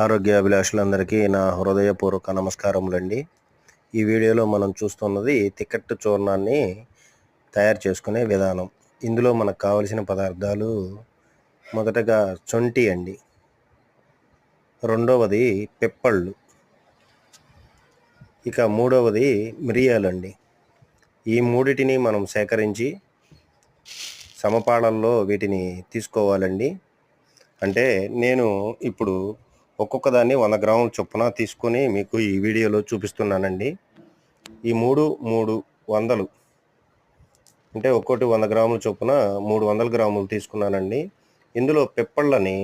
ఆరోగ్య అభిలాషులందరికీ నా హృదయపూర్వక నమస్కారములండి. ఈ వీడియోలో మనం చూస్తున్నది తిక్కట్టు చూర్ణాన్ని తయారు చేసుకునే విధానం. ఇందులో మనకు కావలసిన పదార్థాలు మొదటగా చొంటి అండి. రెండవది పిప్పళ్ళు. ఇక మూడవది మిరియాలండి. ఈ మూడిటిని మనం సేకరించి సమపాళల్లో వీటిని తీసుకోవాలండి. అంటే నేను ఇప్పుడు ఒక్కొక్క దాన్ని వంద గ్రాముల చొప్పున తీసుకొని మీకు ఈ వీడియోలో చూపిస్తున్నానండి. ఈ మూడు మూడు వందలు అంటే ఒక్కోటి వంద గ్రాముల చొప్పున మూడు వందల గ్రాములు తీసుకున్నానండి. ఇందులో పిప్పళ్ళని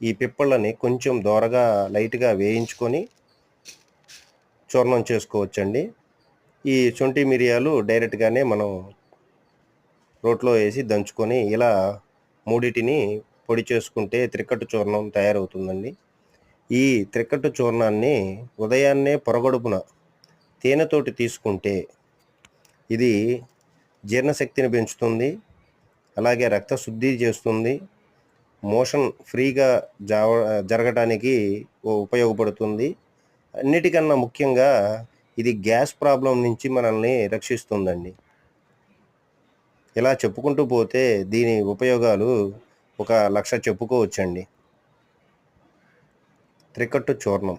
ఈ పిప్పళ్ళని కొంచెం దోరగా లైట్గా వేయించుకొని చూర్ణం చేసుకోవచ్చండి. ఈ శొంఠి మిరియాలు డైరెక్ట్గానే మనం రోట్లో వేసి దంచుకొని ఇలా మూడిటిని పొడి చేసుకుంటే త్రికట్టు చూర్ణం తయారవుతుందండి. ఈ త్రికట్టు చూర్ణాన్ని ఉదయాన్నే పొరగడుపున తేనెతోటి తీసుకుంటే ఇది జీర్ణశక్తిని పెంచుతుంది అలాగే రక్త శుద్ధి చేస్తుంది మోషన్ ఫ్రీగా జావ జరగటానికి ఉపయోగపడుతుంది. అన్నిటికన్నా ముఖ్యంగా ఇది గ్యాస్ ప్రాబ్లం నుంచి మనల్ని రక్షిస్తుందండి. ఇలా చెప్పుకుంటూ పోతే దీని ఉపయోగాలు ఒక లక్ష చెప్పుకోవచ్చండి. త్రికట్టు చూర్ణం.